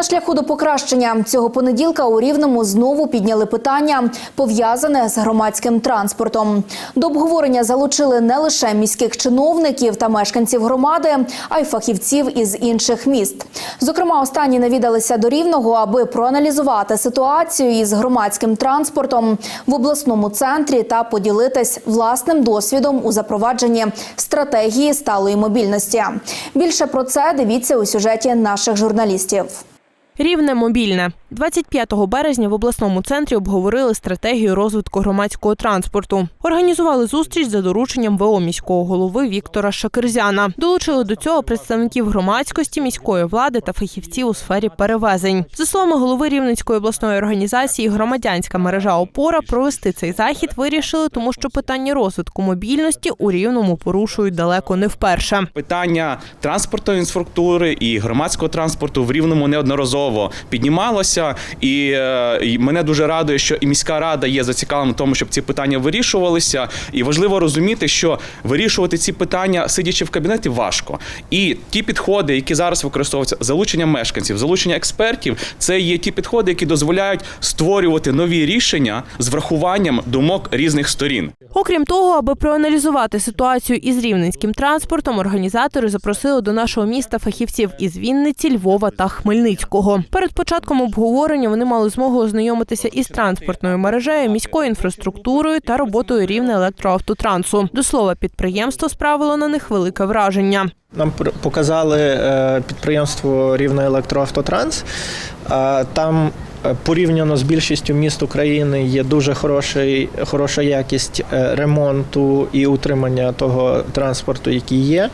На шляху до покращення цього понеділка у Рівному знову підняли питання, пов'язане з громадським транспортом. До обговорення залучили не лише міських чиновників та мешканців громади, а й фахівців із інших міст. Зокрема, останні навідалися до Рівного, аби проаналізувати ситуацію із громадським транспортом в обласному центрі та поділитись власним досвідом у запровадженні стратегії сталої мобільності. Більше про це дивіться у сюжеті наших журналістів. Рівне мобільне 25 березня в обласному центрі обговорили стратегію розвитку громадського транспорту. Організували зустріч за дорученням ВО міського голови Віктора Шакерзяна. Долучили до цього представників громадськості, міської влади та фахівців у сфері перевезень. За словами голови Рівненської обласної організації, громадянська мережа Опора провести цей захід вирішили, тому що питання розвитку мобільності у рівному порушують далеко не вперше. Питання транспортної інфраструктури і громадського транспорту в Рівному неодноразово піднімалося, і, е, і мене дуже радує, що і міська рада є зацікавлена в тому, щоб ці питання вирішувалися. І важливо розуміти, що вирішувати ці питання, сидячи в кабінеті, важко. І ті підходи, які зараз використовуються, залучення мешканців, залучення експертів, це є ті підходи, які дозволяють створювати нові рішення з врахуванням думок різних сторін. Окрім того, аби проаналізувати ситуацію із рівненським транспортом, організатори запросили до нашого міста фахівців із Вінниці, Львова та Хмельницького. Перед початком обговорення вони мали змогу ознайомитися із транспортною мережею, міською інфраструктурою та роботою рівне електроавтотрансу. До слова, підприємство справило на них велике враження. Нам показали е, підприємство Рівне Електроавтотранс. Е, Там порівняно з більшістю міст України є дуже хороший, хороша якість е, ремонту і утримання того транспорту, який є.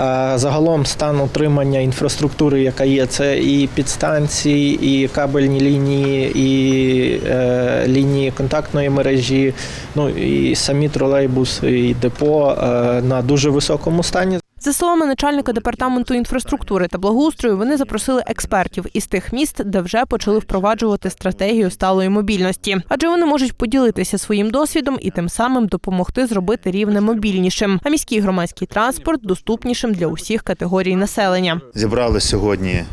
Е, Загалом стан утримання інфраструктури, яка є, це і підстанції, і кабельні лінії, і е, лінії контактної мережі, ну і самі тролейбуси, і депо е, на дуже високому стані. За словами начальника департаменту інфраструктури та благоустрою, вони запросили експертів із тих міст, де вже почали впроваджувати стратегію сталої мобільності, адже вони можуть поділитися своїм досвідом і тим самим допомогти зробити рівне мобільнішим, а міський громадський транспорт доступнішим для усіх категорій населення. Зібрали сьогодні е,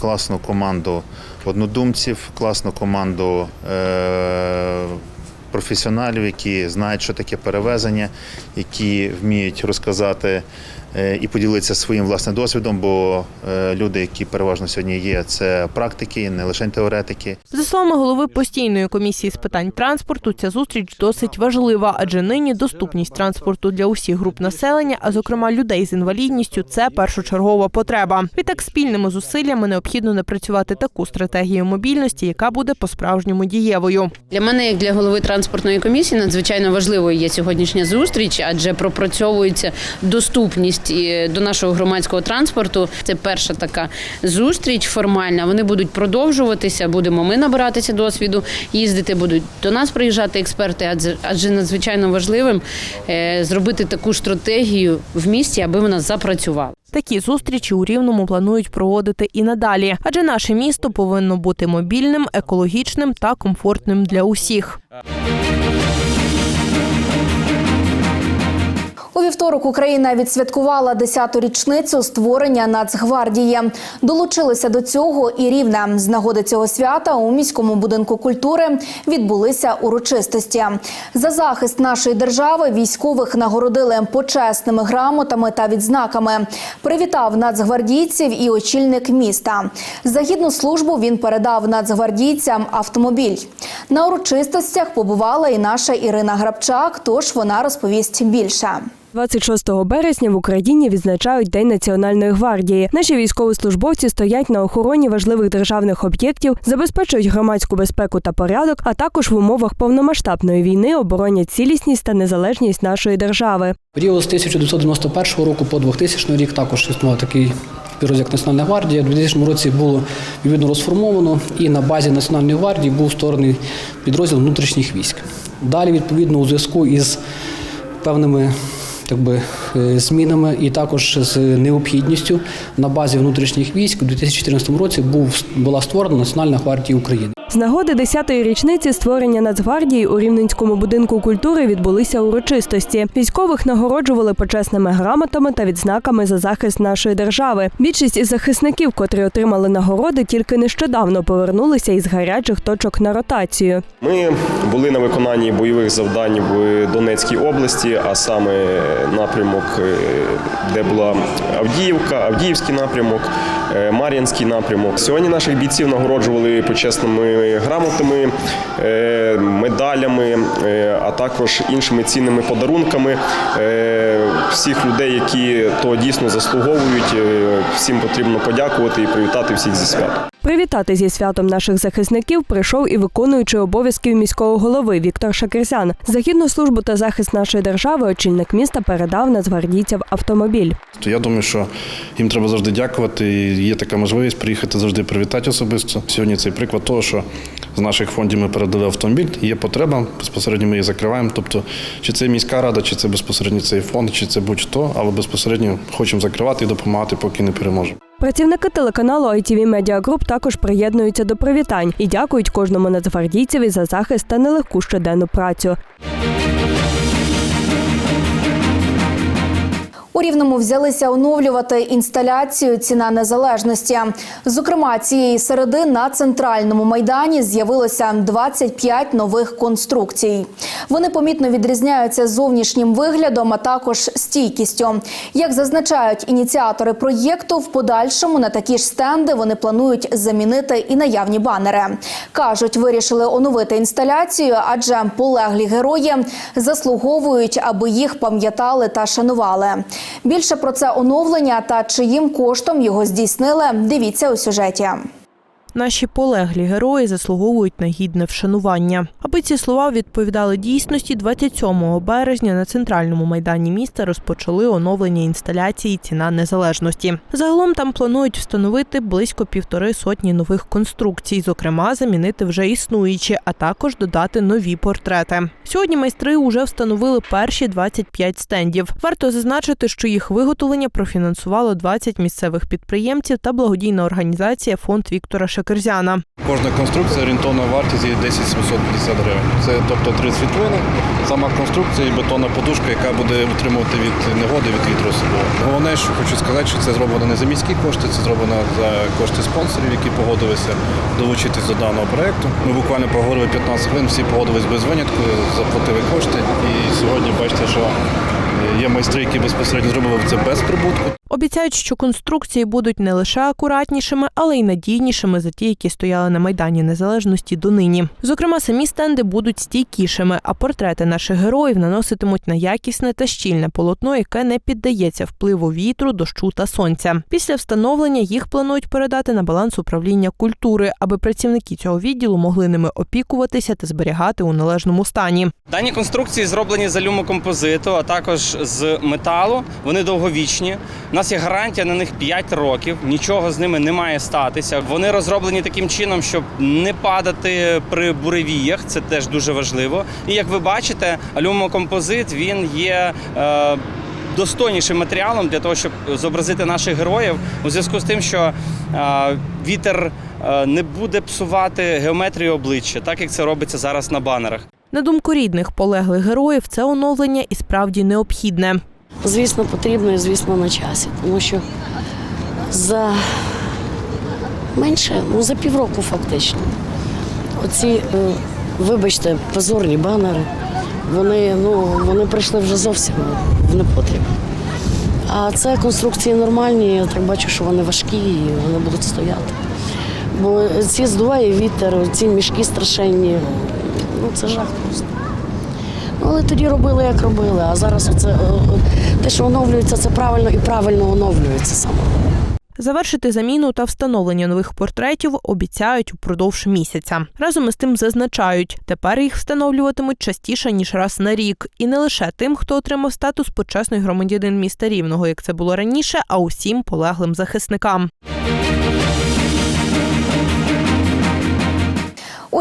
класну команду однодумців, класну команду е, професіоналів, які знають, що таке перевезення, які вміють розказати і поділитися своїм власним досвідом, бо е, люди, які переважно сьогодні є, це практики, не лише теоретики. За словами голови постійної комісії з питань транспорту, ця зустріч досить важлива, адже нині доступність транспорту для усіх груп населення, а зокрема людей з інвалідністю, це першочергова потреба. Відтак спільними зусиллями необхідно напрацювати таку стратегію мобільності, яка буде по-справжньому дієвою. Для мене, як для голови транспортної комісії, надзвичайно важливою є сьогоднішня зустріч, адже пропрацьовується доступність і до нашого громадського транспорту. Це перша така зустріч формальна. Вони будуть продовжуватися. Будемо ми набиратися досвіду, їздити будуть до нас приїжджати експерти. Адже адже надзвичайно важливим е, зробити таку стратегію в місті, аби вона запрацювала. Такі зустрічі у Рівному планують проводити і надалі, адже наше місто повинно бути мобільним, екологічним та комфортним для усіх. У вівторок Україна відсвяткувала 10-ту річницю створення Нацгвардії. Долучилися до цього і рівне. З нагоди цього свята у міському будинку культури відбулися урочистості. За захист нашої держави військових нагородили почесними грамотами та відзнаками. Привітав нацгвардійців і очільник міста. За гідну службу він передав нацгвардійцям автомобіль. На урочистостях побувала і наша Ірина Грабчак. Тож вона розповість більше. 26 березня в Україні відзначають День Національної гвардії. Наші військовослужбовці стоять на охороні важливих державних об'єктів, забезпечують громадську безпеку та порядок, а також в умовах повномасштабної війни оборонять цілісність та незалежність нашої держави. Період з 1991 року по 2000 рік також існував такий підрозділ як Національна гвардія. У 2000 році було відповідно розформовано і на базі Національної гвардії був створений підрозділ внутрішніх військ. Далі, відповідно, у зв'язку із певними якби, е, змінами і також з необхідністю на базі внутрішніх військ у 2014 році був, була створена Національна гвардія України. З нагоди 10-ї річниці створення Нацгвардії у Рівненському будинку культури відбулися урочистості. Військових нагороджували почесними грамотами та відзнаками за захист нашої держави. Більшість із захисників, котрі отримали нагороди, тільки нещодавно повернулися із гарячих точок на ротацію. Ми були на виконанні бойових завдань в Донецькій області, а саме напрямок, е, де була Авдіївка, Авдіївський напрямок, е, Мар'їнський напрямок. Сьогодні наших бійців нагороджували почесними грамотами, е, медалями, е, а також іншими цінними подарунками. Е, Всіх людей, які то дійсно заслуговують, е, всім потрібно подякувати і привітати всіх зі святом. Привітати зі святом наших захисників прийшов і виконуючий обов'язків міського голови Віктор Шакерсян. За гідну службу та захист нашої держави очільник міста передав нацгвардійцям автомобіль. То я думаю, що їм треба завжди дякувати. Є така можливість приїхати завжди привітати особисто. Сьогодні цей приклад того, що з наших фондів ми передали автомобіль. Є потреба, безпосередньо ми її закриваємо. Тобто, чи це міська рада, чи це безпосередньо цей фонд, чи це будь-хто, але безпосередньо хочемо закривати і допомагати, поки не переможемо. Працівники телеканалу ITV Media Group також приєднуються до привітань і дякують кожному нацгвардійцеві за захист та нелегку щоденну працю. У Рівному взялися оновлювати інсталяцію Ціна незалежності. Зокрема, цієї середи на центральному майдані з'явилося 25 нових конструкцій. Вони помітно відрізняються зовнішнім виглядом, а також стійкістю. Як зазначають ініціатори проєкту, в подальшому на такі ж стенди вони планують замінити і наявні банери. кажуть, вирішили оновити інсталяцію, адже полеглі герої заслуговують, аби їх пам'ятали та шанували. Більше про це оновлення та чиїм коштом його здійснили. Дивіться у сюжеті. Наші полеглі герої заслуговують на гідне вшанування. Аби ці слова відповідали дійсності, 27 березня на центральному майдані міста розпочали оновлення інсталяції Ціна незалежності. Загалом там планують встановити близько півтори сотні нових конструкцій, зокрема замінити вже існуючі, а також додати нові портрети. Сьогодні майстри уже встановили перші 25 стендів. Варто зазначити, що їх виготовлення профінансувало 20 місцевих підприємців та благодійна організація Фонд Віктора Шекерзяна. Кожна конструкція орієнтовна вартість є 10 750 гривень. Це тобто три світлини, сама конструкція і бетонна подушка, яка буде утримувати від негоди, від вітру особливо. Головне, що хочу сказати, що це зроблено не за міські кошти, це зроблено за кошти спонсорів, які погодилися долучитись до даного проекту. Ми буквально поговорили 15 хвилин, всі погодились без винятку, заплатили кошти. І сьогодні бачите, що є майстри, які безпосередньо зробили це без прибутку. Обіцяють, що конструкції будуть не лише акуратнішими, але й надійнішими за ті, які стояли на майдані незалежності донині. Зокрема, самі стенди будуть стійкішими, а портрети наших героїв наноситимуть на якісне та щільне полотно, яке не піддається впливу вітру, дощу та сонця. Після встановлення їх планують передати на баланс управління культури, аби працівники цього відділу могли ними опікуватися та зберігати у належному стані. Дані конструкції зроблені з алюмокомпозиту, а також з металу. Вони довговічні. Нас є гарантія на них 5 років. Нічого з ними не має статися. Вони розроблені таким чином, щоб не падати при буревіях. Це теж дуже важливо. І як ви бачите, алюмокомпозит він є. Е, Достойнішим матеріалом для того, щоб зобразити наших героїв у зв'язку з тим, що е, вітер е, не буде псувати геометрію обличчя, так як це робиться зараз на банерах. На думку рідних полеглих героїв, це оновлення і справді необхідне. Звісно, потрібно і звісно на часі, тому що за менше, ну за півроку фактично. Оці, е, вибачте, позорні банери, вони, ну, вони прийшли вже зовсім в непотріб. А це конструкції нормальні, я так бачу, що вони важкі і вони будуть стояти. Бо ці здуває вітер, ці мішки страшенні, ну це жах просто. Але тоді робили, як робили. А зараз оце, е, е, те, що оновлюється, це правильно і правильно оновлюється саме. Завершити заміну та встановлення нових портретів обіцяють упродовж місяця. Разом із тим зазначають, тепер їх встановлюватимуть частіше ніж раз на рік, і не лише тим, хто отримав статус почесний громадянин міста Рівного, як це було раніше, а усім полеглим захисникам.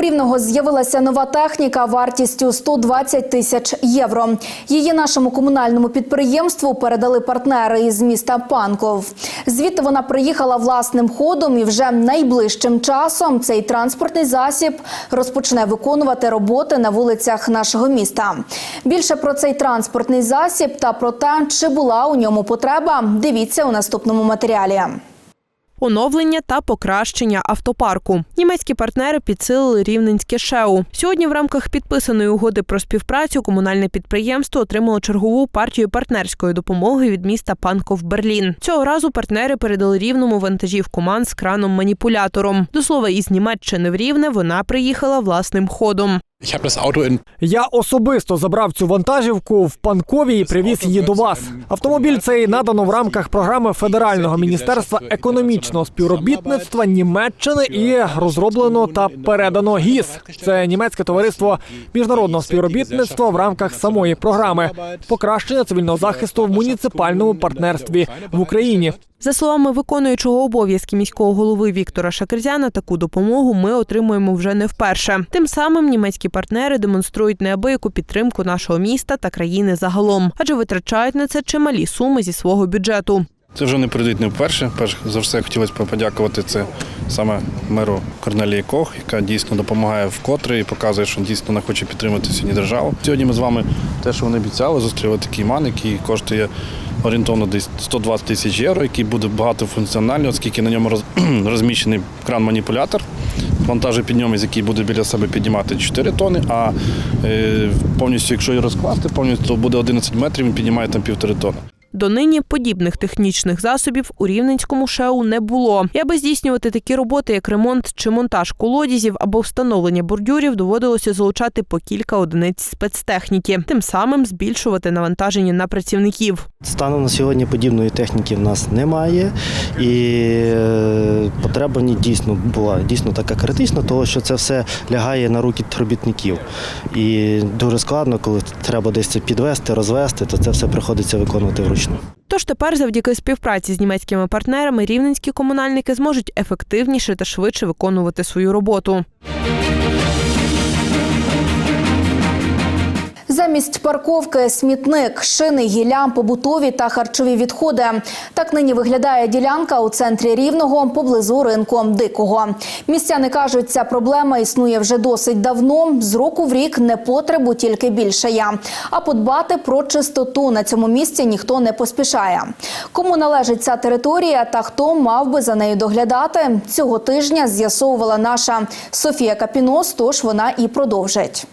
Рівного з'явилася нова техніка вартістю 120 тисяч євро. Її нашому комунальному підприємству передали партнери із міста Панков. Звідти вона приїхала власним ходом і вже найближчим часом цей транспортний засіб розпочне виконувати роботи на вулицях нашого міста. Більше про цей транспортний засіб та про те, чи була у ньому потреба, дивіться у наступному матеріалі. Оновлення та покращення автопарку. Німецькі партнери підсилили рівненське ШЕУ. Сьогодні в рамках підписаної угоди про співпрацю комунальне підприємство отримало чергову партію партнерської допомоги від міста Панков Берлін. Цього разу партнери передали рівному вантажівку МАН з краном-маніпулятором. До слова, із Німеччини в Рівне вона приїхала власним ходом. Я особисто забрав цю вантажівку в Панкові і привіз її до вас. Автомобіль цей надано в рамках програми Федерального міністерства економічного співробітництва Німеччини і розроблено та передано ГІС. Це німецьке товариство міжнародного співробітництва в рамках самої програми покращення цивільного захисту в муніципальному партнерстві в Україні. За словами виконуючого обов'язки міського голови Віктора Шакерзяна, таку допомогу ми отримуємо вже не вперше. Тим самим німецькі партнери демонструють неабияку підтримку нашого міста та країни загалом, адже витрачають на це чималі суми зі свого бюджету. Це вже не прийдуть не вперше. Перш за все хотілося б подякувати це саме меру Корнелії Кох, яка дійсно допомагає вкотре і показує, що дійсно вона хоче підтримати сьогодні державу. Сьогодні ми з вами те, що вони обіцяли, зустріли такий ман, який коштує орієнтовно десь 120 тисяч євро, який буде багатофункціональний, оскільки на ньому розміщений кран-маніпулятор. Вантажопідйомець, який буде біля себе піднімати 4 тони, а е, повністю, якщо його розкласти, повністю то буде 11 метрів, він піднімає там півтори тони. Донині подібних технічних засобів у рівненському шеу не було. І аби здійснювати такі роботи, як ремонт чи монтаж колодязів або встановлення бордюрів, доводилося залучати по кілька одиниць спецтехніки, тим самим збільшувати навантаження на працівників. Станом на сьогодні подібної техніки в нас немає, і е, потреба дійсно була дійсно така критична, тому що це все лягає на руки робітників. І дуже складно, коли треба десь це підвести, розвести, то це все приходиться виконувати вручну. Тож тепер, завдяки співпраці з німецькими партнерами, рівненські комунальники зможуть ефективніше та швидше виконувати свою роботу. Замість парковки смітник, шини, гілля, побутові та харчові відходи. Так нині виглядає ділянка у центрі Рівного поблизу ринку Дикого. Містяни кажуть, ця проблема існує вже досить давно. З року в рік непотребу тільки більшає. А подбати про чистоту на цьому місці ніхто не поспішає. Кому належить ця територія та хто мав би за нею доглядати, цього тижня з'ясовувала наша Софія Капінос, тож вона і продовжить.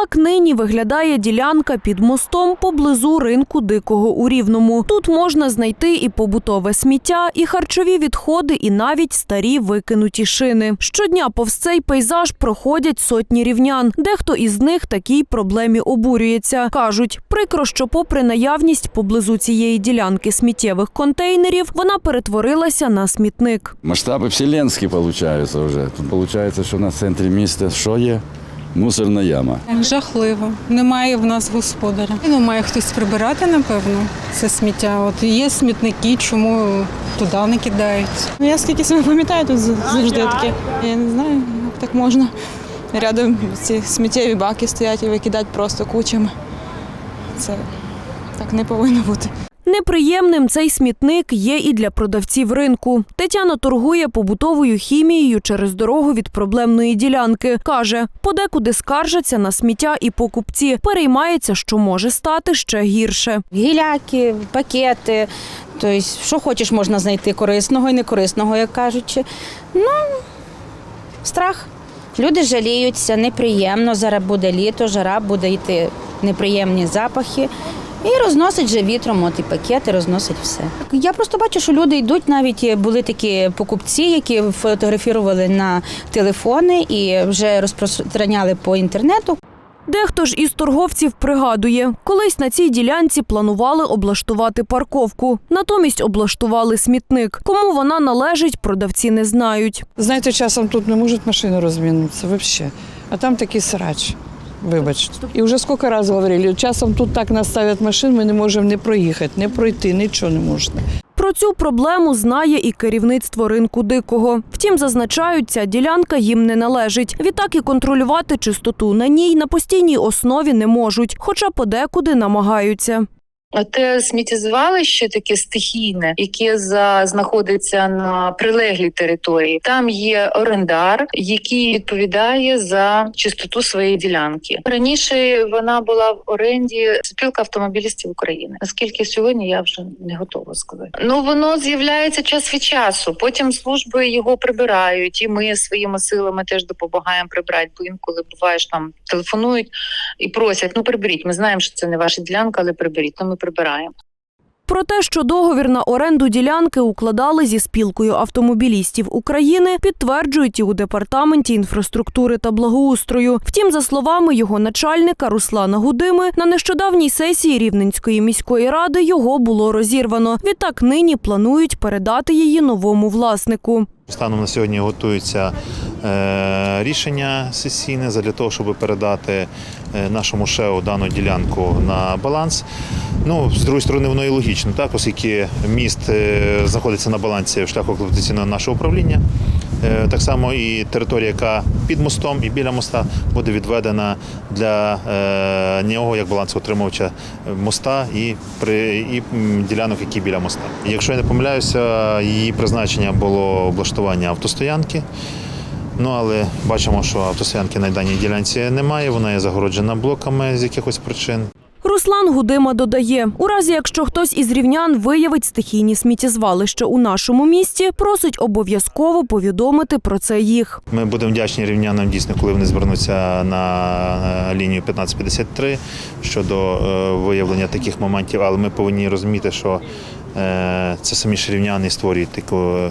Так нині виглядає ділянка під мостом поблизу ринку дикого у Рівному. Тут можна знайти і побутове сміття, і харчові відходи, і навіть старі викинуті шини. Щодня повз цей пейзаж проходять сотні рівнян. Дехто із них такій проблемі обурюється. кажуть, прикро, що попри наявність поблизу цієї ділянки сміттєвих контейнерів, вона перетворилася на смітник. Масштаби вселенські получаються вже. Виходить, що на центрі міста що є? Мусорна яма. Жахливо. Немає в нас господаря. Ну, має хтось прибирати, напевно, це сміття. От є смітники, чому туди не кидають. Ну, Я скільки себе пам'ятаю, тут завжди таке. Я не знаю, як так можна. Рядом ці сміттєві баки стоять і викидають просто кучами. Це так не повинно бути. Неприємним цей смітник є і для продавців ринку. Тетяна торгує побутовою хімією через дорогу від проблемної ділянки. Каже, подекуди скаржаться на сміття і покупці. Переймається, що може стати ще гірше. Гіляки, пакети, тобто, що хочеш, можна знайти корисного і некорисного, як кажучи. Ну, страх. Люди жаліються, неприємно. Зараз буде літо, жара, буде йти неприємні запахи. І розносить же вітром, от і пакети, розносить все. Я просто бачу, що люди йдуть, навіть були такі покупці, які фотографували на телефони і вже розпространяли по інтернету. Дехто ж із торговців пригадує, колись на цій ділянці планували облаштувати парковку. Натомість облаштували смітник. Кому вона належить, продавці не знають. Знаєте, часом тут не можуть машини розмінутися взагалі. А там такий срач. Вибачте. І вже скільки разів говорили, часом тут так наставлять машин, ми не можемо не проїхати, не пройти, нічого не можна. Про Цю проблему знає і керівництво ринку дикого. Втім, зазначають, ця ділянка їм не належить. Відтак і контролювати чистоту на ній на постійній основі не можуть, хоча подекуди намагаються. Те сміттєзвалище таке стихійне, яке за знаходиться на прилеглій території. Там є орендар, який відповідає за чистоту своєї ділянки. Раніше вона була в оренді спілка автомобілістів України. Наскільки сьогодні я вже не готова сказати. Ну воно з'являється час від часу. Потім служби його прибирають, і ми своїми силами теж допомагаємо прибрати. Бо інколи буваєш там телефонують і просять: ну приберіть. Ми знаємо, що це не ваша ділянка, але приберіть. Ну ми прибираємо. Про те, що договір на оренду ділянки укладали зі спілкою автомобілістів України, підтверджують і у департаменті інфраструктури та благоустрою. Втім, за словами його начальника Руслана Гудими, на нещодавній сесії Рівненської міської ради його було розірвано. Відтак нині планують передати її новому власнику. Станом на сьогодні готується е, рішення сесійне для того, щоб передати е, нашому ШЕО дану ділянку на баланс. Ну, з другої сторони, воно і логічно, так, оскільки міст е, знаходиться на балансі шляху експлуатаційного нашого управління. Е, Так само і територія, яка під мостом і біля моста, буде відведена для е, нього як балансоутримувача моста і, при, і ділянок, які біля моста. Якщо я не помиляюся, її призначення було облаштування автостоянки. Ну але бачимо, що автостоянки на даній ділянці немає, вона є загороджена блоками з якихось причин. Руслан Гудима додає: у разі, якщо хтось із рівнян виявить стихійні сміттєзвалища у нашому місті, просить обов'язково повідомити про це їх. Ми будемо вдячні рівнянам дійсно, коли вони звернуться на е, лінію 1553 щодо е, виявлення таких моментів, але ми повинні розуміти, що це самі ж створюють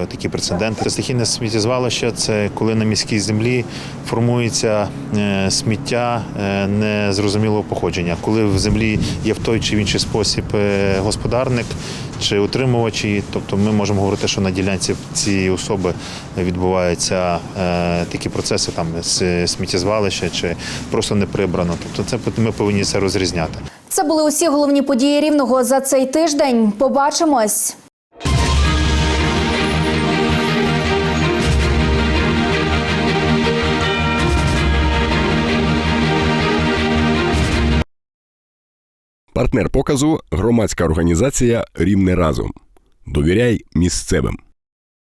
такі прецеденти. Стихійне сміттєзвалище це коли на міській землі формується е, сміття е, незрозумілого походження, коли в землі є в той чи в інший спосіб е, господарник чи утримувачі. Тобто ми можемо говорити, що на ділянці цієї особи відбуваються е, такі процеси там з сміттєзвалища чи просто не прибрано. Тобто це ми повинні це розрізняти. Це були усі головні події рівного за цей тиждень. Побачимось. Партнер показу громадська організація Рівне разом. Довіряй місцевим.